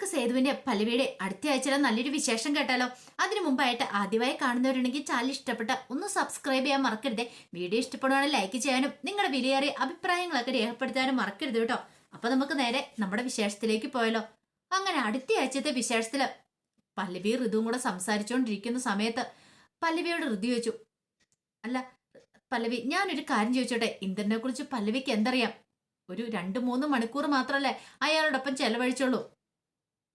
നമുക്ക് സേതുവിന്റെ പല്ലവിയുടെ അടുത്ത ആഴ്ചയിലെ നല്ലൊരു വിശേഷം കേട്ടാലോ? അതിനു മുമ്പായിട്ട് ആദ്യമായി കാണുന്നവരുണ്ടെങ്കിൽ ചാനൽ ഇഷ്ടപ്പെട്ട ഒന്ന് സബ്സ്ക്രൈബ് ചെയ്യാൻ മറക്കരുത്. വീഡിയോ ഇഷ്ടപ്പെടുവാണെങ്കിൽ ലൈക്ക് ചെയ്യാനും നിങ്ങളുടെ വിലയേറിയ അഭിപ്രായങ്ങളൊക്കെ രേഖപ്പെടുത്താനും മറക്കരുത് കേട്ടോ. അപ്പൊ നമുക്ക് നേരെ നമ്മുടെ വിശേഷത്തിലേക്ക് പോയാലോ? അങ്ങനെ അടുത്ത ആഴ്ചത്തെ വിശേഷത്തിൽ പല്ലവി ഋതുവും കൂടെ സംസാരിച്ചുകൊണ്ടിരിക്കുന്ന സമയത്ത് പല്ലവിയോട് ഋതു ചോദിച്ചു അല്ല പല്ലവി ഞാനൊരു കാര്യം ചോദിച്ചോട്ടെ? ഇന്ദ്രനെ കുറിച്ച് പല്ലവിക്ക് എന്തറിയാം? ഒരു രണ്ട് മൂന്ന് മണിക്കൂർ മാത്രമല്ലേ അയാളോടൊപ്പം ചെലവഴിച്ചുള്ളൂ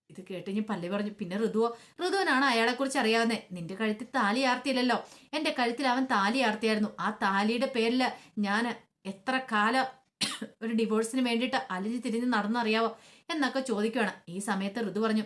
ഇത് കേട്ടുകഴിഞ്ഞ് പല്ലവി പറഞ്ഞു പിന്നെ ഋതുവോ? ഋതുവിനാണ് അയാളെ കുറിച്ച് അറിയാവുന്നേ? നിന്റെ കഴുത്തിൽ താലി ആർത്തിയില്ലല്ലോ. എന്റെ കഴുത്തിൽ അവൻ താലി ആർത്തിയായിരുന്നു. ആ താലിയുടെ പേരിൽ ഞാൻ എത്ര കാലം ഒരു ഡിവോഴ്സിന് വേണ്ടിയിട്ട് അലിഞ്ഞു തിരിഞ്ഞ് നടന്നറിയാവോ എന്നൊക്കെ ചോദിക്കുകയാണ് ഈ സമയത്ത് ഋതു പറഞ്ഞു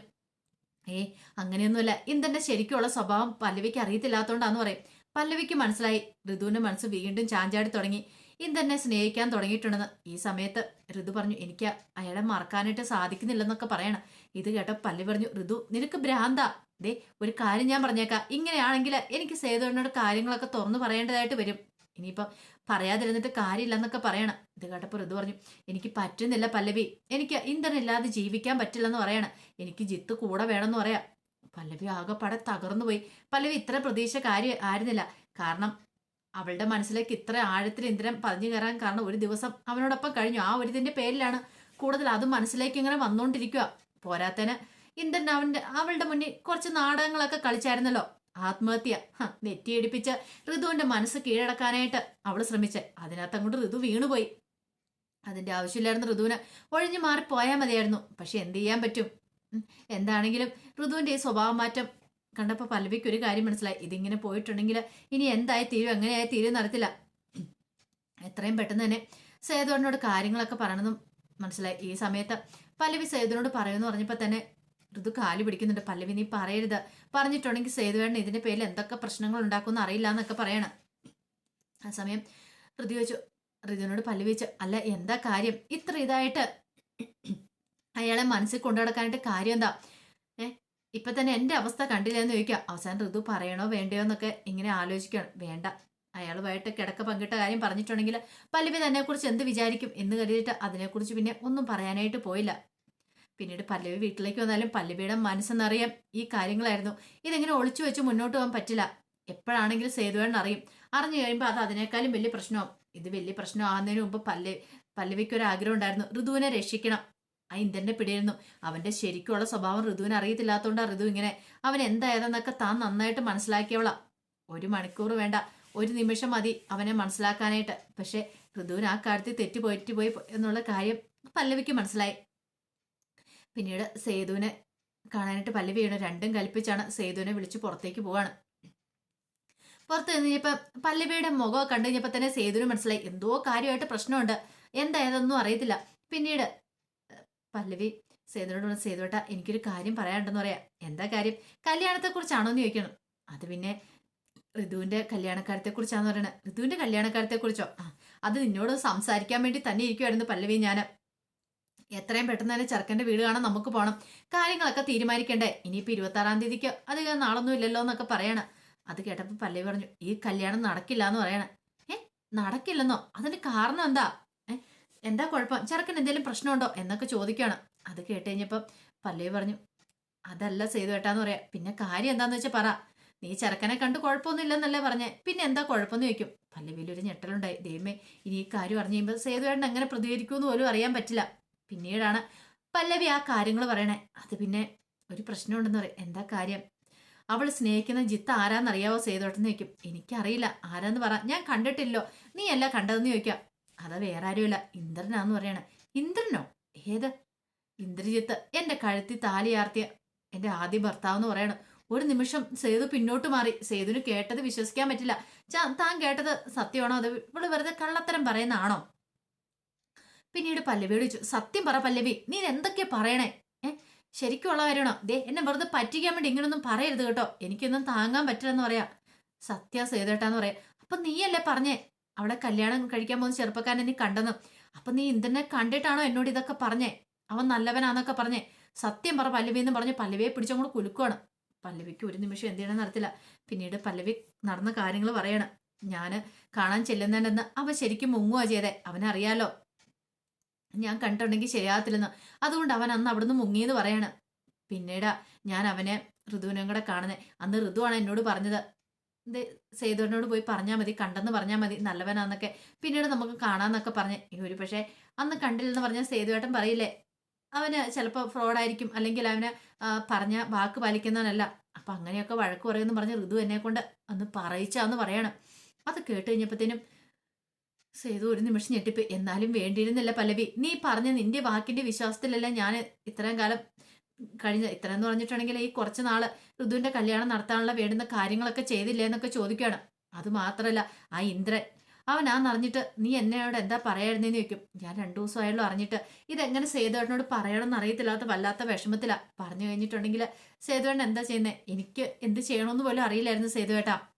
ഏ അങ്ങനെയൊന്നുമില്ല. ഇന്ദന്റെ ശരിക്കുള്ള സ്വഭാവം പല്ലവിക്ക് അറിയത്തില്ലാത്തോണ്ടാന്ന് പറയും. പല്ലവിക്ക് മനസ്സിലായി. ഋതുവിന്റെ മനസ്സ് വീണ്ടും ചാഞ്ചാടി തുടങ്ങി. ഇന്ദ്രനെ സ്നേഹിക്കാൻ തുടങ്ങിയിട്ടുണ്ടെന്ന്. ഈ സമയത്ത് ഋതു പറഞ്ഞു എനിക്ക് അയാളെ മറക്കാനായിട്ട് സാധിക്കുന്നില്ലെന്നൊക്കെ പറയണം. ഇത് കേട്ട പല്ലി പറഞ്ഞു ഋതു നിനക്ക് ഭ്രാന്താ. ദേ ഒരു കാര്യം ഞാൻ പറഞ്ഞേക്കാം. ഇങ്ങനെയാണെങ്കിൽ എനിക്ക് സേതുവിനോട് കാര്യങ്ങളൊക്കെ തുറന്നു പറയേണ്ടതായിട്ട് വരും. ഇനിയിപ്പം പറയാതിരുന്നിട്ട് കാര്യമില്ലെന്നൊക്കെ പറയണം. ഇത് കേട്ടപ്പോൾ ഋതു പറഞ്ഞു എനിക്ക് പറ്റുന്നില്ല പല്ലവി. എനിക്ക് ഇന്ധനില്ലാതെ ജീവിക്കാൻ പറ്റില്ലെന്ന് പറയണം. എനിക്ക് ജിത്ത് കൂടെ വേണമെന്ന് പറയാം. പല്ലവി ആകെപ്പാടെ തകർന്നു പോയി പല്ലവി ഇത്ര പ്രതീക്ഷ കാര്യം ആയിരുന്നില്ല. കാരണം അവളുടെ മനസ്സിലേക്ക് ഇത്ര ആഴത്തിൽ ഇന്ദ്രൻ പതിഞ്ഞു കയറാൻ കാരണം ഒരു ദിവസം അവനോടൊപ്പം കഴിഞ്ഞു. ആ ഒരു ഇതിന്റെ പേരിലാണ് കൂടുതൽ അത് മനസ്സിലേക്ക് ഇങ്ങനെ വന്നുകൊണ്ടിരിക്കുക. പോരാത്തന് ഇന്ദ്രൻ അവന്റെ അവളുടെ മുന്നിൽ കുറച്ച് നാടകങ്ങളൊക്കെ കളിച്ചായിരുന്നല്ലോ. ആത്മഹത്യ. നെറ്റിയടിപ്പിച്ച് ഋതുവിന്റെ മനസ്സ് കീഴടക്കാനായിട്ട് അവൾ ശ്രമിച്ച്. അതിനകത്ത് അങ്ങോട്ട് ഋതു വീണുപോയി. അതിന്റെ ആവശ്യമില്ലായിരുന്നു ഋതുവിന് ഒഴിഞ്ഞു മാറി പോയാൽ മതിയായിരുന്നു. പക്ഷെ എന്ത് ചെയ്യാൻ പറ്റും? എന്താണെങ്കിലും ഋതുവിന്റെ ഈ സ്വഭാവ മാറ്റം കണ്ടപ്പോൾ പല്ലവിക്ക് ഒരു കാര്യം മനസ്സിലായി. ഇതിങ്ങനെ പോയിട്ടുണ്ടെങ്കിൽ ഇനി എന്തായി തീരും? എങ്ങനെയായി തീരും നടത്തില്ല എത്രയും പെട്ടെന്ന് തന്നെ സേതുവിനോട് കാര്യങ്ങളൊക്കെ പറയണമെന്നും മനസ്സിലായി. ഈ സമയത്ത് പല്ലവി സേതുവിനോട് പറയുമെന്ന് പറഞ്ഞപ്പോൾ തന്നെ ഋതു കാലി പിടിക്കുന്നുണ്ട്. പല്ലവി നീ പറയരുത്. പറഞ്ഞിട്ടുണ്ടെങ്കിൽ സേതുവേണ്ണ ഇതിന്റെ പേരിൽ എന്തൊക്കെ പ്രശ്നങ്ങൾ ഉണ്ടാക്കുമെന്ന് അറിയില്ല എന്നൊക്കെ പറയണം. ആ സമയം ഋതു വെച്ചു ഋതുവിനോട് പല്ലവി വെച്ചു അല്ല എന്താ കാര്യം? ഇത്ര ഇതായിട്ട് അയാളെ മനസ്സിൽ കൊണ്ടു നടക്കാനായിട്ട് കാര്യം എന്താ? ഇപ്പൊ തന്നെ എന്റെ അവസ്ഥ കണ്ടില്ലെന്ന് ചോദിക്കാം അവസാനം ഋതു പറയണോ വേണ്ടയോ എന്നൊക്കെ ഇങ്ങനെ ആലോചിക്കണം. വേണ്ട. അയാളുമായിട്ട് കിടക്ക പങ്കിട്ട കാര്യം പറഞ്ഞിട്ടുണ്ടെങ്കിൽ പല്ലവി തന്നെ കുറിച്ച് എന്ത് വിചാരിക്കും എന്ന് കരുതിയിട്ട് അതിനെക്കുറിച്ച് പിന്നെ ഒന്നും പറയാനായിട്ട് പോയില്ല. പിന്നീട് പല്ലവി വീട്ടിലേക്ക് വന്നാലും പല്ലവിയുടെ മനസ്സെന്നറിയാം ഈ കാര്യങ്ങളായിരുന്നു. ഇതെങ്ങനെ ഒളിച്ചു വെച്ച് മുന്നോട്ട് പോകാൻ പറ്റില്ല. എപ്പോഴാണെങ്കിലും സേതുവേണ്ണ അറിയും. അറിഞ്ഞു കഴിയുമ്പോൾ അത് അതിനേക്കാളും വലിയ പ്രശ്നമാവും. ഇത് വലിയ പ്രശ്നമാകുന്നതിന് മുമ്പ് പല്ലവി പല്ലവിക്ക് ഒരു ആഗ്രഹം ഉണ്ടായിരുന്നു. ഋതുവിനെ രക്ഷിക്കണം. ആ ഇന്ദ്രന്റെ പിടിയിരുന്നു അവന്റെ ശരിക്കുള്ള സ്വഭാവം ഋതുവിന് അറിയത്തില്ലാത്തതുകൊണ്ട് ഋതു ഇങ്ങനെ അവൻ എന്തായതെന്നൊക്കെ താൻ നന്നായിട്ട് മനസ്സിലാക്കിയവളാ. ഒരു മണിക്കൂർ വേണ്ട ഒരു നിമിഷം മതി അവനെ മനസ്സിലാക്കാനായിട്ട്. പക്ഷെ ഋതുവിന് ആ കാര്യത്തിൽ തെറ്റുപോയിട്ട് പോയി എന്നുള്ള കാര്യം പല്ലവിക്ക് മനസ്സിലായി. പിന്നീട് സേതുവിനെ കാണാനായിട്ട് പല്ലവി രണ്ടും കൽപ്പിച്ചാണ് സേതുവിനെ വിളിച്ച് പുറത്തേക്ക് പോവാണ്. പുറത്ത് കഴിഞ്ഞപ്പോ പല്ലവിയുടെ മുഖം കണ്ടു കഴിഞ്ഞപ്പോ തന്നെ സേതുവിന് മനസ്സിലായി. എന്തോ കാര്യമായിട്ട് പ്രശ്നമുണ്ട്. എന്തായതൊന്നും അറിയത്തില്ല. പിന്നീട് പല്ലവി സേതുവിനോട് സേതുവേട്ട എനിക്കൊരു കാര്യം പറയാനുണ്ടെന്ന് പറയാം. എന്താ കാര്യം? കല്യാണത്തെ കുറിച്ചാണോ എന്ന് ചോദിക്കണം. അത് പിന്നെ ഋതുവിന്റെ കല്യാണക്കാരത്തെ കുറിച്ചാന്ന് പറയണത് ഋതുവിന്റെ കല്യാണക്കാരത്തെ കുറിച്ചോ ആ അത് നിന്നോട് സംസാരിക്കാൻ വേണ്ടി തന്നെ ഇരിക്കുവായിരുന്നു പല്ലവി ഞാൻ എത്രയും പെട്ടെന്ന് തന്നെ ചെറുക്കന്റെ വീട് കാണാൻ നമുക്ക് പോകണം കാര്യങ്ങളൊക്കെ തീരുമാനിക്കണ്ടേ? ഇനിയിപ്പോ ഇരുപത്തി ആറാം തീയതിക്ക് അധികം നാളൊന്നും ഇല്ലല്ലോ എന്നൊക്കെ പറയണം. അത് കേട്ടപ്പോ പല്ലവി പറഞ്ഞു ഈ കല്യാണം നടക്കില്ല എന്ന് പറയണേ. ഏ നടക്കില്ലെന്നോ? അതിന്റെ കാരണം എന്താ? എന്താ കുഴപ്പം? ചെറുക്കൻ എന്തെങ്കിലും പ്രശ്നമുണ്ടോ? എന്നൊക്കെ ചോദിക്കുകയാണ് അത് കേട്ട് കഴിഞ്ഞപ്പം പല്ലവി പറഞ്ഞു അതല്ല സേതു ഏട്ടാന്ന് പറയാ. പിന്നെ കാര്യം എന്താന്ന് വെച്ചാൽ പറ. നീ ചെറുക്കനെ കണ്ട് കുഴപ്പമൊന്നും ഇല്ലെന്നല്ലേ പറഞ്ഞേ. പിന്നെ എന്താ കുഴപ്പമെന്ന് ചോദിക്കും. പല്ലവിയിലൊരു ഞെട്ടലുണ്ടായി. ദൈവമേ ഇനി ഈ കാര്യം അറിഞ്ഞു കഴിയുമ്പോൾ സേതുവേട്ടൻ എങ്ങനെ പ്രതികരിക്കുമെന്ന് പോലും അറിയാൻ പറ്റില്ല. പിന്നീടാണ് പല്ലവി ആ കാര്യങ്ങൾ പറയണേ. അത് പിന്നെ ഒരു പ്രശ്നമുണ്ടെന്ന് പറയും. എന്താ കാര്യം? അവൾ സ്നേഹിക്കുന്ന ജിത്ത് ആരാന്നറിയാവോ സേതോട്ടെന്ന് ചോദിക്കും. എനിക്കറിയില്ല. ആരാന്ന് പറ. ഞാൻ കണ്ടിട്ടില്ലോ. നീ അല്ല കണ്ടതെന്ന് ചോദിക്കാം. അതാ വേറെ ആരുമില്ല. ഇന്ദ്രനാന്ന് പറയണേ. ഇന്ദ്രനോ? ഏത്? ഇന്ദ്രജിത്ത് എന്റെ കഴുത്തി താലിയാർത്തിയ എന്റെ ആദ്യ ഭർത്താവ് എന്ന് പറയണം. ഒരു നിമിഷം സേതു പിന്നോട്ട് മാറി. സേതുവിന് കേട്ടത് വിശ്വസിക്കാൻ പറ്റില്ല. താൻ കേട്ടത് സത്യമാണോ? അത് ഇവൾ വെറുതെ കള്ളത്തരം പറയുന്നതാണോ? പിന്നീട് പല്ലവിയോട് ചോദിച്ചു സത്യം പറ പല്ലവി. നീ എന്തൊക്കെ പറയണേ? ഏ? ശരിക്കുള്ള കാര്യമാണോ? ദേ എന്നെ വെറുതെ പറ്റിക്കാൻ വേണ്ടി ഇങ്ങനൊന്നും പറയരുത് കേട്ടോ. എനിക്കൊന്നും താങ്ങാൻ പറ്റില്ലെന്ന് പറയാ. സത്യ സേതേട്ടാന്ന് പറയാ. അപ്പൊ നീയല്ലേ പറഞ്ഞേ? അവളെ കല്യാണം കഴിക്കാൻ പോകുന്ന ചെറുപ്പക്കാരനെ നീ കണ്ടെന്ന്. അപ്പൊ നീ ഇന്ദ്രനെ കണ്ടിട്ടാണോ എന്നോട് ഇതൊക്കെ പറഞ്ഞേ? അവൻ നല്ലവനാന്നൊക്കെ പറഞ്ഞേ. സത്യം പറ പല്ലവി എന്ന് പറഞ്ഞ് പല്ലവിയെ പിടിച്ചങ്ങോട്ട് കുലുക്കുവാണ്. പല്ലവിക്ക് ഒരു നിമിഷം എന്ത് ചെയ്യണം നടത്തില്ല പിന്നീട് പല്ലവി നടന്ന കാര്യങ്ങൾ പറയണം. ഞാൻ കാണാൻ ചെല്ലുന്നതിനെന്ന് അവൻ ശരിക്കും മുങ്ങുക ചെയ്തേ. അവനറിയാലോ ഞാൻ കണ്ടിട്ടുണ്ടെങ്കിൽ ശരിയാകത്തില്ലെന്ന്. അതുകൊണ്ട് അവൻ അന്ന് അവിടുന്ന് മുങ്ങിയെന്ന് പറയാണ്. പിന്നീട് ഞാൻ അവനെ ഋതുവിനെ കൂടെ കാണുന്നത് അന്ന് ഋതുവാണ് എന്നോട് പറഞ്ഞത്. സേതുവിനോട് പോയി പറഞ്ഞാൽ മതി കണ്ടെന്ന് പറഞ്ഞാൽ മതി നല്ലവനാന്നൊക്കെ പിന്നീട് നമുക്ക് കാണാന്നൊക്കെ പറഞ്ഞ് ഒരു പക്ഷേ അന്ന് കണ്ടില്ലെന്ന് പറഞ്ഞാൽ സേതുവേട്ടൻ പറയില്ലേ? അവന് ചിലപ്പോൾ ഫ്രോഡായിരിക്കും അല്ലെങ്കിൽ അവന് പറഞ്ഞ വാക്ക് പാലിക്കുന്നവനല്ല. അപ്പം അങ്ങനെയൊക്കെ വഴക്ക് പറയുമെന്ന് പറഞ്ഞ് ഋതു എന്നെ കൊണ്ട് അന്ന് പറയിച്ചാന്ന് പറയണം. അത് കേട്ട് കഴിഞ്ഞപ്പോഴത്തേനും സേതു ഒരു നിമിഷം ഞെട്ടിപ്പ് എന്നാലും വേണ്ടിയിരുന്നില്ല പല്ലവി. നീ പറഞ്ഞ നിന്റെ വാക്കിന്റെ വിശ്വാസത്തിലല്ല ഞാൻ ഇത്രയും കാലം കഴിഞ്ഞ ഇത്ര എന്ന് പറഞ്ഞിട്ടുണ്ടെങ്കിൽ ഈ കുറച്ച് നാൾ ഋതുവിന്റെ കല്യാണം നടത്താനുള്ള വേണ്ടുന്ന കാര്യങ്ങളൊക്കെ ചെയ്തില്ലേ എന്നൊക്കെ ചോദിക്കുകയാണ്. അത് മാത്രല്ല ആ ഇന്ദ്രൻ അവൻ ആ അറിഞ്ഞിട്ട് നീ എന്നോട് എന്താ പറയായിരുന്നേന്ന് ചോദിക്കും. ഞാൻ രണ്ടു ദിവസമായാലും അറിഞ്ഞിട്ട്. ഇതെങ്ങനെ സേതുവേട്ടനോട് പറയണമെന്ന് അറിയത്തില്ലാത്ത വല്ലാത്ത വിഷമത്തിലാ. പറഞ്ഞു കഴിഞ്ഞിട്ടുണ്ടെങ്കിൽ സേതുവേട്ടൻ എന്താ ചെയ്യുന്നത് എനിക്ക് എന്ത് ചെയ്യണമെന്ന് പോലും അറിയില്ലായിരുന്നു സേതുവേട്ടാ.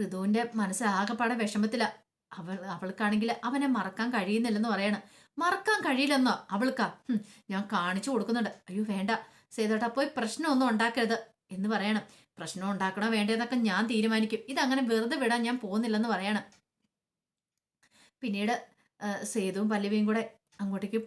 ഋതുവിന്റെ മനസ്സ് ആകെപ്പാടെ വിഷമത്തിലാ. അവൾ അവൾക്കാണെങ്കിൽ അവനെ മറക്കാൻ കഴിയുന്നില്ലെന്ന് പറയണം. മറക്കാൻ കഴിയില്ലെന്നോ അവൾക്കാ. ഞാൻ കാണിച്ചു കൊടുക്കുന്നുണ്ട്. അയ്യോ വേണ്ട. സേതോട്ടാ പോയി പ്രശ്നമൊന്നും ഉണ്ടാക്കരുത് എന്ന് പറയണം. പ്രശ്നം ഉണ്ടാക്കണോ വേണ്ടതെന്നൊക്കെ ഞാൻ തീരുമാനിക്കും. ഇതങ്ങനെ വെറുതെ വിടാൻ ഞാൻ പോകുന്നില്ലെന്ന് പറയണം. പിന്നീട് സേതുവും പല്ലവിയും കൂടെ അങ്ങോട്ടേക്ക്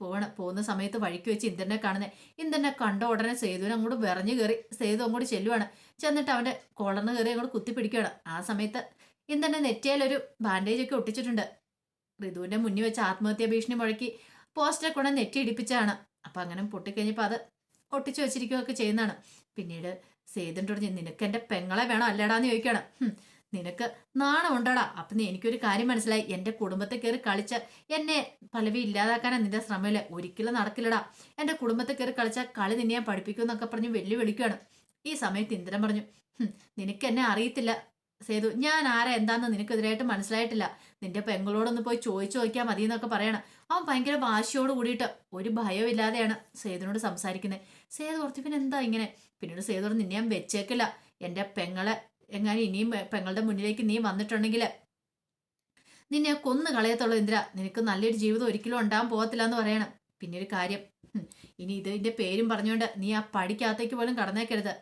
പോകണം പോകുന്ന സമയത്ത് വഴിക്ക് വെച്ച് ഇന്ദ്രനെ കാണുന്നത് ഇന്ദ്രനെ കണ്ട ഉടനെ സേതുവിനെ അങ്ങോട്ട് വിറഞ്ഞു കയറി. സേതു അങ്ങോട്ട് ചെല്ലുവാണ്. ചെന്നിട്ട് അവന്റെ കോളറിന് കയറി അങ്ങോട്ട് കുത്തിപ്പിടിക്കുകയാണ്. ആ സമയത്ത് ഇന്ദ്രനെ നെറ്റിയാലൊരു ബാൻഡേജ് ഒക്കെ ഒട്ടിച്ചിട്ടുണ്ട്. ഋതുവിന്റെ മുന്നിൽ വെച്ച് ആത്മഹത്യാ ഭീഷണി മുഴക്കി പോസ്റ്റർ കൊണ്ട് നെറ്റിയിടിപ്പിച്ചാണ് അപ്പൊ അങ്ങനെ പൊട്ടിക്കഴിഞ്ഞപ്പോൾ അത് ഒട്ടിച്ചു വെച്ചിരിക്കുകയൊക്കെ ചെയ്യുന്നതാണ്. പിന്നീട് സേതുണ്ടോട് നിനക്ക് എന്റെ പെങ്ങളെ വേണം അല്ലടാന്ന് ചോദിക്കണം നിനക്ക് നാണം ഉണ്ടടാ? അപ്പൊ നീ എനിക്കൊരു കാര്യം മനസ്സിലായി. എന്റെ കുടുംബത്തെ കയറി കളിച്ച എന്നെ പലവി ഇല്ലാതാക്കാനാ നിന്റെ ശ്രമമില്ല? ഒരിക്കലും നടക്കില്ലടാ. എന്റെ കുടുംബത്തെ കയറി കളിച്ച കളി നിന്നെ ഞാൻ പഠിപ്പിക്കും എന്നൊക്കെ പറഞ്ഞ് വെല്ലുവിളിക്കുകയാണ്. ഈ സമയത്ത് ഇന്ദ്രൻ പറഞ്ഞു നിനക്ക് എന്നെ അറിയത്തില്ല. സേതു ഞാൻ ആരാ? എന്താന്ന് നിനക്കെതിരായിട്ട് മനസ്സിലായിട്ടില്ല. നിന്റെ പെങ്ങളോടൊന്ന് പോയി ചോദിച്ചു നോക്കിയാൽ മതി എന്നൊക്കെ പറയണം. അവൻ ഭയങ്കര വാശിയോട് കൂടിയിട്ട് ഒരു ഭയമില്ലാതെയാണ് സേതുനോട് സംസാരിക്കുന്നത് സേതു ഓർത്തി പിന്നെ എന്താ ഇങ്ങനെ? പിന്നീട് സേതുനോട് നിന്നെ ഞാൻ വെച്ചേക്കില്ല. എന്റെ പെങ്ങളെ എങ്ങനെ ഇനിയും പെങ്ങളുടെ മുന്നിലേക്ക് നീ വന്നിട്ടുണ്ടെങ്കിൽ നിന്നെ കൊന്നു കളയത്തുള്ളൂ ഇന്ദ്ര. നിനക്ക് നല്ലൊരു ജീവിതം ഒരിക്കലും ഉണ്ടാകാൻ പോകത്തില്ല എന്ന് പറയണം. പിന്നെ ഒരു കാര്യം ഇനി ഇതിന്റെ പേരും പറഞ്ഞുകൊണ്ട് നീ ആ പടിക്കകത്തേക്ക് പോലും കടന്നേക്കരുത്.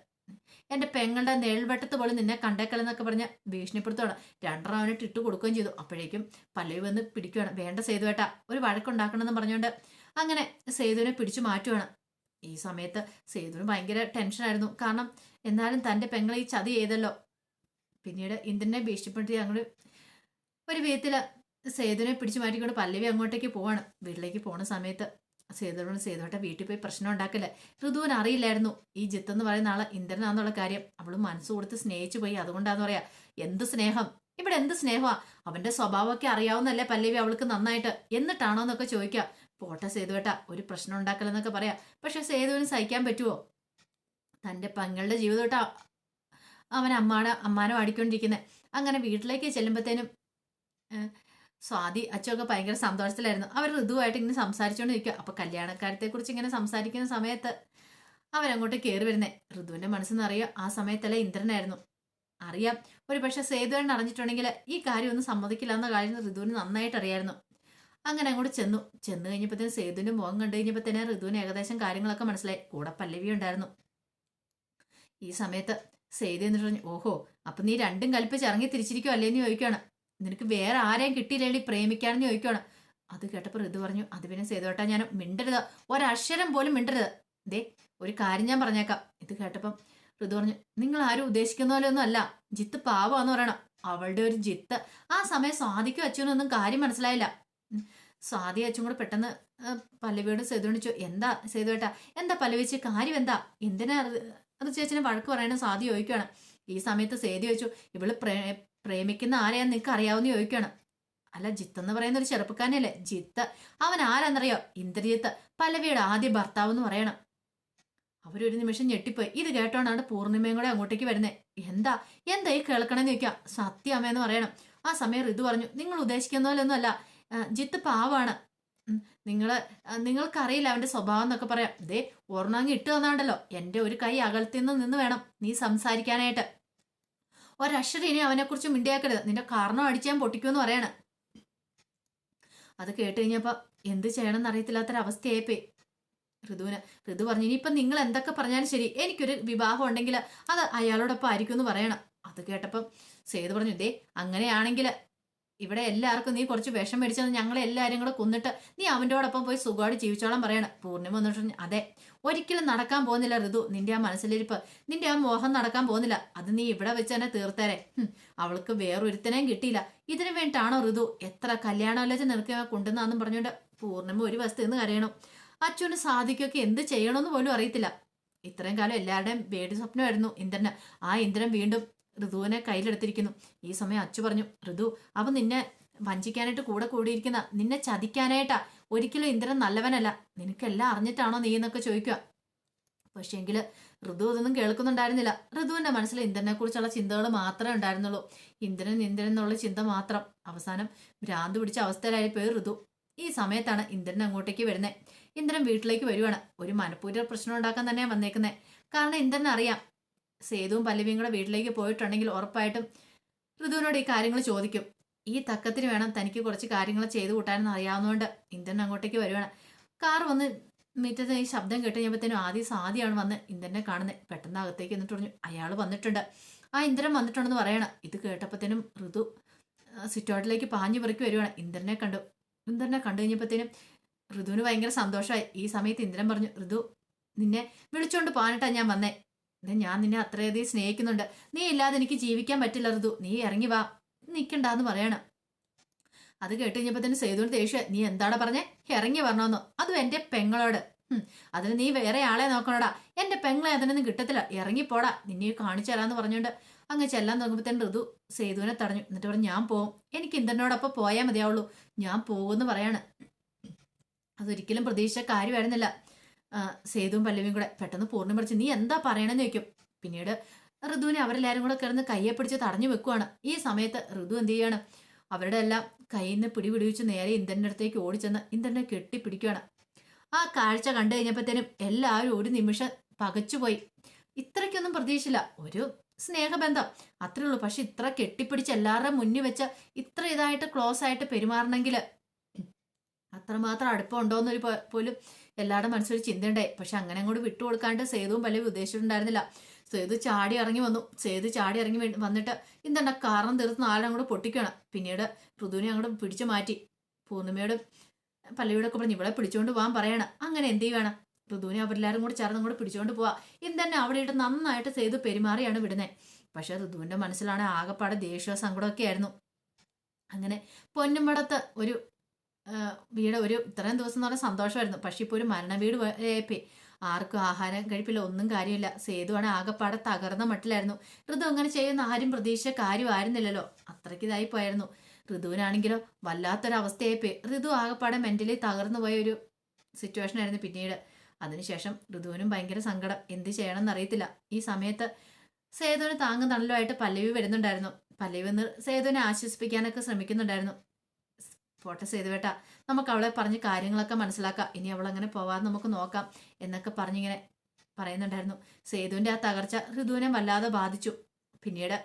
എന്റെ പെങ്ങളുടെ നേൾവെട്ടത്ത് പോലും നിന്നെ കണ്ടേക്കലെന്നൊക്കെ പറഞ്ഞ് ഭീഷണിപ്പെടുത്തുകയാണ് രണ്ടെണ്ണം അവനിട്ട് ഇട്ട് കൊടുക്കുകയും ചെയ്തു. അപ്പോഴേക്കും പല്ലവി വന്ന് പിടിക്കുകയാണ് വേണ്ട സേതു ഏട്ടാ ഒരു വഴക്കുണ്ടാക്കണമെന്ന് പറഞ്ഞുകൊണ്ട് അങ്ങനെ സേതുവിനെ പിടിച്ചു മാറ്റുവാണ്. ഈ സമയത്ത് സേതുവിന് ഭയങ്കര ടെൻഷനായിരുന്നു. കാരണം എന്നാലും തന്റെ പെങ്ങളെ ഈ ചതി ചെയ്തല്ലോ. പിന്നീട് ഇന്ദ്രനെ ഭീഷണിപ്പെടുത്തി അങ്ങോട്ട് ഒരു വിധത്തിൽ സേതുവിനെ പിടിച്ചു മാറ്റിക്കൊണ്ട് പല്ലവി അങ്ങോട്ടേക്ക് പോവാണ്. വീട്ടിലേക്ക് പോണ സമയത്ത് സേതുവിനോട് സേതുവേട്ട വീട്ടിൽ പോയി പ്രശ്നം ഉണ്ടാക്കില്ല? ഋതുവിന് അറിയില്ലായിരുന്നു. ഈ ജിത്ത് എന്ന് പറയുന്ന ആൾ ഇന്ദ്രനാന്നുള്ള കാര്യം. അവൾ മനസ്സ് കൊടുത്ത് സ്നേഹിച്ചു പോയി. അതുകൊണ്ടാന്ന് പറയാ എന്ത് സ്നേഹം? ഇവിടെ എന്ത് സ്നേഹമാ? അവന്റെ സ്വഭാവമൊക്കെ അറിയാവുന്നല്ലേ പല്ലവി അവൾക്ക് നന്നായിട്ട്? എന്നിട്ടാണോ എന്നൊക്കെ ചോദിക്കുക പോട്ടെ സേതുവേട്ട ഒരു പ്രശ്നം ഉണ്ടാക്കലെന്നൊക്കെ പറയാ. പക്ഷെ സേതുവിന് സഹിക്കാൻ പറ്റുമോ തന്റെ പങ്ങളുടെ ജീവിതമായിട്ട് അവൻ അമ്മാണ് അമ്മാനോ ആടിക്കൊണ്ടിരിക്കുന്നത് അങ്ങനെ വീട്ടിലേക്ക് ചെല്ലുമ്പോഴത്തേനും സ്വാതി അച്ഛനൊക്കെ ഭയങ്കര സന്തോഷത്തിലായിരുന്നു. അവർ ഋതുവായിട്ട് ഇങ്ങനെ സംസാരിച്ചുകൊണ്ട് നിൽക്കുക അപ്പൊ കല്യാണക്കാരത്തെ കുറിച്ച് ഇങ്ങനെ സംസാരിക്കുന്ന സമയത്ത് അവരങ്ങോട്ട് കയറി വരുന്നേ. ഋതുവിന്റെ മനസ്സെന്ന് അറിയാം ആ സമയത്തല്ല ഇന്ദ്രനായിരുന്നു. അറിയാം ഒരു പക്ഷെ സേതുവേണ്ണ അറിഞ്ഞിട്ടുണ്ടെങ്കിൽ ഈ കാര്യം ഒന്നും സമ്മതിക്കില്ല എന്ന കാര്യം ഋതുവിന് നന്നായിട്ട് അറിയായിരുന്നു. അങ്ങനെ അങ്ങോട്ട് ചെന്നു. ചെന്ന് കഴിഞ്ഞപ്പോഴത്തേനും സേതുവിന്റെ മുഖം കണ്ടു കഴിഞ്ഞപ്പോഴത്തേനെ ഋതുവിന് ഏകദേശം കാര്യങ്ങളൊക്കെ മനസ്സിലായി. കൂടെ പല്ലവി ഉണ്ടായിരുന്നു. ഈ സമയത്ത് സേതു എന്നിട്ട് പറഞ്ഞു ഓഹോ അപ്പൊ നീ രണ്ടും കൽപ്പിച്ച് ഇറങ്ങി തിരിച്ചിരിക്കും അല്ലേന്ന് ചോദിക്കുകയാണ് നിനക്ക് വേറെ ആരെയും കിട്ടിയില്ലെങ്കിൽ പ്രേമിക്കാണെന്ന് ചോദിക്കുകയാണ് അത് കേട്ടപ്പോൾ ഋതു പറഞ്ഞു അത് പിന്നെ സേതുവേട്ടാ ഞാൻ മിണ്ടരുത്. ഒരക്ഷരം പോലും മിണ്ടരുത്. ദേ ഒരു കാര്യം ഞാൻ പറഞ്ഞേക്കാം. ഇത് കേട്ടപ്പം ഋതു പറഞ്ഞു നിങ്ങൾ ആരും ഉദ്ദേശിക്കുന്ന പോലെ ഒന്നും അല്ല. ജിത്ത് പാവാന്ന് പറയണം. അവളുടെ ഒരു ജിത്ത് ആ സമയം സ്വാതിക്കും അച്ഛനൊന്നും കാര്യം മനസ്സിലായില്ല. സ്വാതി അച്ഛൻ കൂടെ പെട്ടെന്ന് പല്ലവിയോട് സേതുണിച്ചു എന്താ സേതുവേട്ടാ എന്താ പല്ലവിച്ച്? കാര്യം എന്താ? എന്തിനാ? അത് ചേച്ചിനെ വഴക്ക് പറയണ സ്വാതി ചോദിക്കുകയാണ് ഈ സമയത്ത് സേതി ചോദിച്ചു ഇവൾ പ്രേമിക്കുന്ന ആരെയാന്ന് നിനക്ക് അറിയാവുന്ന ചോദിക്കുകയാണ്. അല്ല ജിത്ത് എന്ന് പറയുന്ന ഒരു ചെറുപ്പക്കാരനല്ലേ? ജിത്ത്. അവൻ ആരാന്നറിയോ? ഇന്ദ്രജിത്ത്. പല്ലവിയുടെ ആദ്യ ഭർത്താവ് എന്ന് പറയണം. അവരൊരു നിമിഷം ഞെട്ടിപ്പോയി. ഇത് കേട്ടോണ്ടാണ് പൂർണിമയും കൂടെ അങ്ങോട്ടേക്ക് വരുന്നത് എന്താ? എന്താ ഈ കേൾക്കണമെന്ന് ചോദിക്കാം സത്യമേന്ന് പറയണം. ആ സമയം ഋതു പറഞ്ഞു നിങ്ങൾ ഉദ്ദേശിക്കുന്ന പോലെ ഒന്നുമല്ല ജിത്ത് പാവാണ്. നിങ്ങൾ നിങ്ങൾക്കറിയില്ല അവന്റെ സ്വഭാവം എന്നൊക്കെ പറയാം. ദേ ഓർണങ്ങി ഇട്ട് തന്നാണ്ടല്ലോ. എന്റെ ഒരു കൈ അകലത്തിൽ നിന്ന് വേണം നീ സംസാരിക്കാനായിട്ട്. ഒരക്ഷരം ഇനി അവനെ കുറിച്ച് മിണ്ടിയാക്കരുത്. നിന്റെ കാരണം അടിച്ചാൻ പൊട്ടിക്കുമെന്ന് പറയണം. അത് കേട്ട് കഴിഞ്ഞപ്പോ എന്ത് ചെയ്യണം എന്നറിയത്തില്ലാത്തൊരവസ്ഥയായിപ്പേ ഋതുവിന് ഋതു പറഞ്ഞു ഇനിയിപ്പം നിങ്ങൾ എന്തൊക്കെ പറഞ്ഞാലും ശരി. എനിക്കൊരു വിവാഹം ഉണ്ടെങ്കിൽ അത് അയാളോടൊപ്പം ആയിരിക്കും എന്ന് പറയണം. അത് കേട്ടപ്പം സേതു പറഞ്ഞു ദേ അങ്ങനെയാണെങ്കിൽ ഇവിടെ എല്ലാവർക്കും നീ കുറച്ച് വിഷം മേടിച്ചത് ഞങ്ങളെ എല്ലാവരും കൂടെ കൊന്നിട്ട് നീ അവന്റെയോടൊപ്പം പോയി സുഖമായിട്ട് ജീവിച്ചോളാം പറയണം. പൂർണിമ വന്നിട്ട് അതെ ഒരിക്കലും നടക്കാൻ പോകുന്നില്ല ഋതു. നിന്റെ ആ മനസ്സിലിരിപ്പ് നിന്റെ ആ മോഹം നടക്കാൻ പോകുന്നില്ല. അത് നീ ഇവിടെ വെച്ച് തന്നെ തീർത്തേരെ. അവൾക്ക് വേറൊരുത്തനെയും കിട്ടിയില്ല. ഇതിനു വേണ്ടിയിട്ടാണോ ഋതു എത്ര കല്യാണാലോചന നിനക്ക് കൊണ്ടുവന്നാന്നും പറഞ്ഞുകൊണ്ട് പൂർണിമ ഒരു വസ്തു എന്ന് കരയണം. അച്ഛന് സാധിക്കൊക്കെ എന്ത് ചെയ്യണമെന്ന് പോലും അറിയത്തില്ല. ഇത്രയും കാലം എല്ലാവരുടെയും വേടി സ്വപ്നമായിരുന്നു ഇന്ദ്രന്. ആ ഇന്ദ്രൻ വീണ്ടും ഋതുവിനെ കയ്യിലെടുത്തിരിക്കുന്നു. ഈ സമയം അച്ചു പറഞ്ഞു ഋതു അവ നിന്നെ വഞ്ചിക്കാനായിട്ട് കൂടെ കൂടിയിരിക്കുന്ന നിന്നെ ചതിക്കാനായിട്ടാ. ഒരിക്കലും ഇന്ദ്രൻ നല്ലവനല്ല. നിനക്കെല്ലാം അറിഞ്ഞിട്ടാണോ നീ എന്നൊക്കെ ചോദിക്കുക. പക്ഷേങ്കിൽ ഋതു അതൊന്നും കേൾക്കുന്നുണ്ടായിരുന്നില്ല. ഋതുവിന്റെ മനസ്സിൽ ഇന്ദ്രനെ കുറിച്ചുള്ള ചിന്തകൾ മാത്രമേ ഉണ്ടായിരുന്നുള്ളൂ. ഇന്ദ്രൻ ഇന്ദ്രൻ എന്നുള്ള ചിന്ത മാത്രം. അവസാനം ഭ്രാന്ത് പിടിച്ച അവസ്ഥയിലായി പോയി ഋതു. ഈ സമയത്താണ് ഇന്ദ്രൻ അങ്ങോട്ടേക്ക് വരുന്നത് ഇന്ദ്രൻ വീട്ടിലേക്ക് വരുവാണ്. ഒരു മനഃപൂർവ പ്രശ്നം ഉണ്ടാക്കാൻ തന്നെയാണ് വന്നേക്കുന്നത് കാരണം ഇന്ദ്രൻ അറിയാം സേതുവും പല്ലവിയും കൂടെ വീട്ടിലേക്ക് പോയിട്ടുണ്ടെങ്കിൽ ഉറപ്പായിട്ടും ഋതുവിനോട് ഈ കാര്യങ്ങൾ ചോദിക്കും. ഈ തക്കത്തിന് വേണം തനിക്ക് കുറച്ച് കാര്യങ്ങൾ ചെയ്തു കൂട്ടാനെന്ന് അറിയാവുന്നതുകൊണ്ട് ഇന്ദ്രൻ അങ്ങോട്ടേക്ക് വരുവാണ്. കാർ വന്ന് മിറ്റത്ത് ഈ ശബ്ദം കേട്ട് കഴിഞ്ഞപ്പോഴത്തേനും ആദ്യം സാധ്യമാണ് വന്ന് ഇന്ദ്രനെ കാണുന്നത് പെട്ടെന്ന് അകത്തേക്ക് എന്നിട്ട് പറഞ്ഞു അയാൾ വന്നിട്ടുണ്ട്. ആ ഇന്ദ്രൻ വന്നിട്ടുണ്ടെന്ന് പറയണം. ഇത് കേട്ടപ്പോഴത്തേനും ഋതു സിറ്റൗട്ടിലേക്ക് പാഞ്ഞു പെറുക്കി വരുവാണ്. ഇന്ദ്രനെ കണ്ടു. ഇന്ദ്രനെ കണ്ടു കഴിഞ്ഞപ്പോഴത്തേനും ഋതുവിന് ഭയങ്കര സന്തോഷമായി. ഈ സമയത്ത് ഇന്ദ്രൻ പറഞ്ഞു ഋതു നിന്നെ വിളിച്ചോണ്ട് പോകാനിട്ടാണ് ഞാൻ വന്നേ. ഇത് ഞാൻ നിന്നെ അത്രയധികം സ്നേഹിക്കുന്നുണ്ട്. നീ ഇല്ലാതെ എനിക്ക് ജീവിക്കാൻ പറ്റില്ല ഋതു. നീ ഇറങ്ങി വാ. നിൽക്കണ്ടെന്ന് പറയണം. അത് കേട്ട് കഴിഞ്ഞപ്പോ തന്നെ സേതുവിന് ദേഷ്യ. നീ എന്താണ് പറഞ്ഞേ? ഇറങ്ങി വരണമെന്നോ അതും എന്റെ പെങ്ങളോട്. അതിന് നീ വേറെ ആളെ നോക്കണോടാ. എന്റെ പെങ്ങളെ അതിനൊന്നും കിട്ടത്തില്ല. ഇറങ്ങിപ്പോടാ നിന്നെ കാണിച്ചു തരാന്ന് പറഞ്ഞുകൊണ്ട് അങ്ങ് ചെല്ലാൻ തുടങ്ങുമ്പോഴത്തേന് ഋതു സേതുവിനെ തടഞ്ഞു. എന്നിട്ട് പറഞ്ഞു ഞാൻ പോവും. എനിക്ക് ഇന്ദ്രനോടൊപ്പം പോയാൽ മതിയാവുള്ളൂ. ഞാൻ പോകുമെന്ന് പറയാണ്. അതൊരിക്കലും പ്രതീക്ഷിച്ച കാര്യമായിരുന്നില്ല. സേതുവും പല്ലവിയും കൂടെ പെട്ടെന്ന് പൂർണം പിടിച്ച് നീ എന്താ പറയണമെന്ന് ചോദിക്കും. പിന്നീട് ഋതുവിനെ അവരെല്ലാവരും കൂടെ കിടന്ന് കയ്യെ പിടിച്ച് തടഞ്ഞു വെക്കുവാണ്. ഈ സമയത്ത് ഋതു എന്ത് ചെയ്യാണ് അവരുടെ എല്ലാം കയ്യിൽ നിന്ന് പിടി പിടിവിച്ച് നേരെ ഇന്ദ്രന്റെ അടുത്തേക്ക് ഓടിച്ചെന്ന് ഇന്ദ്രനെ കെട്ടിപ്പിടിക്കുകയാണ് ആ കാഴ്ച കണ്ടു കഴിഞ്ഞപ്പോഴത്തേനും എല്ലാവരും ഒരു നിമിഷം പകച്ചുപോയി. ഇത്രയ്ക്കൊന്നും പ്രതീക്ഷിച്ചില്ല ഒരു സ്നേഹബന്ധം. അത്രേ ഉള്ളൂ. പക്ഷെ ഇത്ര കെട്ടിപ്പിടിച്ച് എല്ലാവരുടെ മുന്നിൽ വെച്ച് ഇത്ര ഇതായിട്ട് ക്ലോസ് ആയിട്ട് പെരുമാറണമെങ്കിൽ അത്രമാത്രം അടുപ്പമുണ്ടോയെന്നൊരു പോലും എല്ലാവരുടെ മനസ്സിലൊരു ചിന്തയുണ്ടായി. പക്ഷെ അങ്ങനെ അങ്ങോട്ട് വിട്ടുകൊടുക്കാണ്ട് സേതുവും പല ഉദ്ദേശിച്ചിട്ടുണ്ടായിരുന്നില്ല. സേതു ചാടി ഇറങ്ങി വന്നു. സേതു ചാടി ഇറങ്ങി വന്നിട്ട് എന്താണ് കാരണം തീർത്ത് നാളെ അങ്ങോട്ട് പൊട്ടിക്കണം പിന്നീട് ഋതുവിനെ അങ്ങോട്ട് പിടിച്ചു മാറ്റി. പൂർണിമയോട് പല്ലവിയോടൊക്കെ പറഞ്ഞു ഇവിടെ പിടിച്ചുകൊണ്ട് പോകാൻ പറയണം. അങ്ങനെ എന്ത് ചെയ്യണം ഋതുവിനെ അവരെല്ലാരും കൂടി ചേർന്ന് കൂടെ പിടിച്ചുകൊണ്ട് പോവാ. ഇതന്നെ അവിടെ ഇട്ട് നന്നായിട്ട് സേതു പെരുമാറിയാണ് വിടുന്നത് പക്ഷെ ഋതുവിന്റെ മനസ്സിലാണ് ആകെപ്പാടെ ദേഷ്യവും സങ്കടമൊക്കെ ആയിരുന്നു. അങ്ങനെ പൊന്നുമടത്ത് ഒരു വീട് ഒരു ഇത്രയും ദിവസം നല്ല സന്തോഷമായിരുന്നു. പക്ഷെ ഇപ്പോൾ ഒരു മരണ വീട് ആർക്കും ആഹാരം കഴിപ്പില്ല ഒന്നും കാര്യമില്ല. സേതുവാണ് ആകെപ്പാടെ തകർന്ന മട്ടിലായിരുന്നു. ഋതു അങ്ങനെ ചെയ്യുന്ന ആരും പ്രതീക്ഷിച്ച കാര്യമായിരുന്നില്ലല്ലോ. അത്രയ്ക്ക് ഇതായി പോയായിരുന്നു. ഋതുവിനാണെങ്കിലോ വല്ലാത്തൊരവസ്ഥയായി പോയി. ഋതു ആകെപ്പാടെ മെന്റലി തകർന്നു പോയ ഒരു സിറ്റുവേഷൻ ആയിരുന്നു പിന്നീട്. അതിനുശേഷം ഋതുവിനും ഭയങ്കര സങ്കടം. എന്ത് ചെയ്യണം എന്നറിയത്തില്ല ഈ സമയത്ത് സേതുവിന് താങ്ങും തണലുമായിട്ട് പല്ലവി വരുന്നുണ്ടായിരുന്നു. പല്ലവി സേതുവിനെ ആശ്വസിപ്പിക്കാനൊക്കെ ശ്രമിക്കുന്നുണ്ടായിരുന്നു. പോട്ടെ സേതുവേട്ട നമുക്ക് അവളെ പറഞ്ഞ് കാര്യങ്ങളൊക്കെ മനസ്സിലാക്കാം. ഇനി അവൾ അങ്ങനെ പോവാതെ നമുക്ക് നോക്കാം എന്നൊക്കെ പറഞ്ഞിങ്ങനെ പറയുന്നുണ്ടായിരുന്നു. സേതുവിന്റെ ആ തകർച്ച ഋതുവിനെ വല്ലാതെ ബാധിച്ചു. പിന്നീട്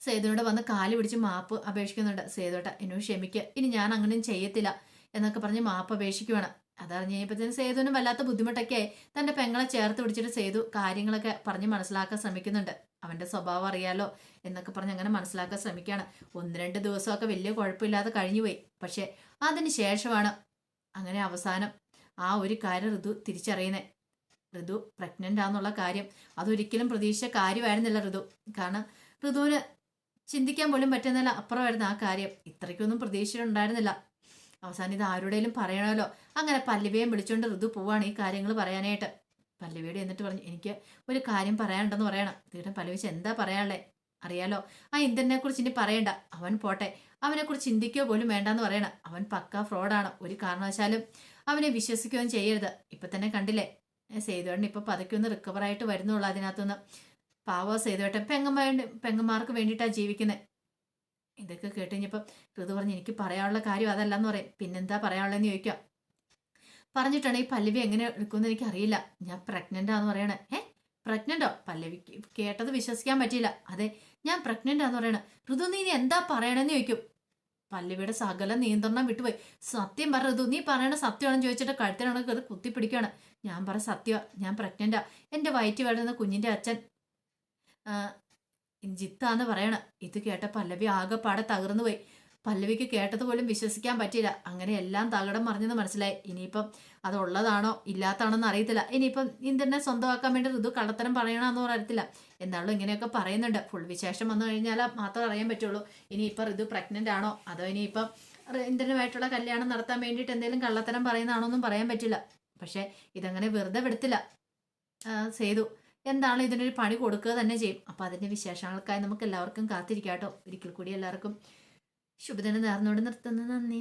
സേതുവിനോട് വന്ന് കാൽ പിടിച്ച് മാപ്പ് അപേക്ഷിക്കുന്നുണ്ട്. സേതുവേട്ട എന്നോട് ക്ഷമിക്കുക ഇനി ഞാൻ അങ്ങനെയും ചെയ്യത്തില്ല എന്നൊക്കെ പറഞ്ഞ് മാപ്പ് അപേക്ഷിക്കുവാണ്. അതറിഞ്ഞ് കഴിഞ്ഞപ്പോഴത്തേന് സേതുവിനും വല്ലാത്ത ബുദ്ധിമുട്ടൊക്കെ തന്റെ പെങ്ങളെ ചേർത്ത് പിടിച്ചിട്ട് സേതു കാര്യങ്ങളൊക്കെ പറഞ്ഞ് മനസ്സിലാക്കാൻ ശ്രമിക്കുന്നുണ്ട്. അവന്റെ സ്വഭാവം അറിയാലോ എന്നൊക്കെ പറഞ്ഞ് അങ്ങനെ മനസ്സിലാക്കാൻ ശ്രമിക്കുകയാണ് ഒന്ന് രണ്ട് ദിവസമൊക്കെ വലിയ കുഴപ്പമില്ലാതെ കഴിഞ്ഞുപോയി പക്ഷെ അതിന് ശേഷമാണ് അങ്ങനെ അവസാനം ആ ഒരു കാര്യം ഋതു തിരിച്ചറിയുന്നത് ഋതു പ്രഗ്നന്റ് ആന്നുള്ള കാര്യം അതൊരിക്കലും പ്രതീക്ഷിച്ച കാര്യമായിരുന്നില്ല ഋതു. കാരണം ഋതുവിന് ചിന്തിക്കാൻ പോലും പറ്റുന്നില്ല. അപ്പുറമായിരുന്നു ആ കാര്യം. ഇത്രയ്ക്കൊന്നും പ്രതീക്ഷിച്ചിട്ടുണ്ടായിരുന്നില്ല. അവസാനം ഇത് ആരുടെയും പറയണമല്ലോ. അങ്ങനെ പല്ലവിയെയും വിളിച്ചുകൊണ്ട് ഋതു പോവാണ് ഈ കാര്യങ്ങൾ പറയാനായിട്ട്. പല്ലവിയോട് എന്നിട്ട് പറഞ്ഞു എനിക്ക് ഒരു കാര്യം പറയാനുണ്ടെന്ന് പറയണം. തീർച്ചയായും പല്ലവിച്ച് എന്താ പറയാനുള്ളേ? അറിയാലോ? ആ ഇന്ദ്രനെ കുറിച്ച് ഇനി പറയണ്ട. അവൻ പോട്ടെ. അവനെ കുറിച്ച് ചിന്തിക്കുകയോ പോലും വേണ്ടെന്ന് പറയണം. അവൻ പക്ക ഫ്രോഡാണ്. ഒരു കാരണവശാലും അവനെ വിശ്വസിക്കുകയും ചെയ്യരുത്. ഇപ്പൊ തന്നെ കണ്ടില്ലേ? സേതുവേട്ടൻ ഇപ്പൊ പതുക്കെ ഒന്ന് റിക്കവർ ആയിട്ട് വരുന്നുള്ളൂ അതിനകത്തുനിന്ന്. പാവ സേതുവേട്ടൻ പെങ്ങന്മാരുടെ പെങ്ങന്മാർക്ക് വേണ്ടിയിട്ടാണ് ജീവിക്കുന്നത് ഇതൊക്കെ കേട്ട് കഴിഞ്ഞപ്പം ഋതു പറഞ്ഞ് എനിക്ക് പറയാനുള്ള കാര്യം അതല്ല എന്ന് പറയും. പിന്നെന്താ പറയാനുള്ളതെന്ന് ചോദിക്കാം പറഞ്ഞിട്ടാണെങ്കിൽ പല്ലവി എങ്ങനെ എടുക്കുമെന്ന് എനിക്ക് അറിയില്ല. ഞാൻ പ്രഗ്നന്റ് ആന്ന് പറയണേ. ഏ പ്രഗ്നന്റോ പല്ലവിക്ക് കേട്ടത് വിശ്വസിക്കാൻ പറ്റിയില്ല. അതെ ഞാൻ പ്രഗ്നന്റ് ആന്ന് പറയണേ. ഋതു നീ എന്താ പറയണെന്ന് ചോദിക്കും. പല്ലവിയുടെ സകല നിയന്ത്രണം വിട്ടുപോയി. സത്യം പറ ഋതു നീ പറയണ സത്യമാണെന്ന് ചോദിച്ചിട്ട് കഴുത്തിനാണെങ്കിൽ അത് കുത്തിപ്പിടിക്കുകയാണ്. ഞാൻ പറ സത്യമാണ് ഞാൻ പ്രഗ്നന്റാ എന്റെ വയറ്റ് വേണ്ടുന്ന കുഞ്ഞിന്റെ അച്ഛൻ ജിത്താന്ന് പറയണ. ഇത് കേട്ട പല്ലവി ആകെപ്പാടെ തകർന്നു പോയി. പല്ലവിക്ക് കേട്ടത് പോലും വിശ്വസിക്കാൻ പറ്റിയില്ല. അങ്ങനെ എല്ലാം തകടം മറിഞ്ഞെന്ന് മനസ്സിലായി. ഇനിയിപ്പം അത് ഉള്ളതാണോ ഇല്ലാത്താണോ എന്ന് അറിയത്തില്ല. ഇനിയിപ്പം ഇന്ദ്രനെ സ്വന്തമാക്കാൻ വേണ്ടി ഋതു കള്ളത്തരം പറയണമെന്ന് പറയത്തില്ല. എന്നാലും ഇങ്ങനെയൊക്കെ പറയുന്നുണ്ട്. ഫുൾ വിശേഷം വന്നു കഴിഞ്ഞാൽ മാത്രമേ അറിയാൻ പറ്റുള്ളൂ. ഇനിയിപ്പം ഋതു പ്രഗ്നന്റ് ആണോ? അതോ ഇനിയിപ്പം ഇന്ദ്രനുമായിട്ടുള്ള കല്യാണം നടത്താൻ വേണ്ടിയിട്ട് എന്തെങ്കിലും കള്ളത്തരം പറയുന്നതാണോ ഒന്നും പറയാൻ പറ്റില്ല. പക്ഷേ ഇതങ്ങനെ വെറുതെ വിടത്തില്ല. സേതു എന്താണ് ഇതിനൊരു പണി കൊടുക്കുക തന്നെ ചെയ്യും. അപ്പം അതിന്റെ വിശേഷങ്ങൾക്കായി നമുക്ക് എല്ലാവർക്കും കാത്തിരിക്കാം കേട്ടോ ഒരിക്കൽ കൂടി എല്ലാവർക്കും ശുഭദിനം നേർന്നോട് നിർത്തുന്നു. നന്ദി.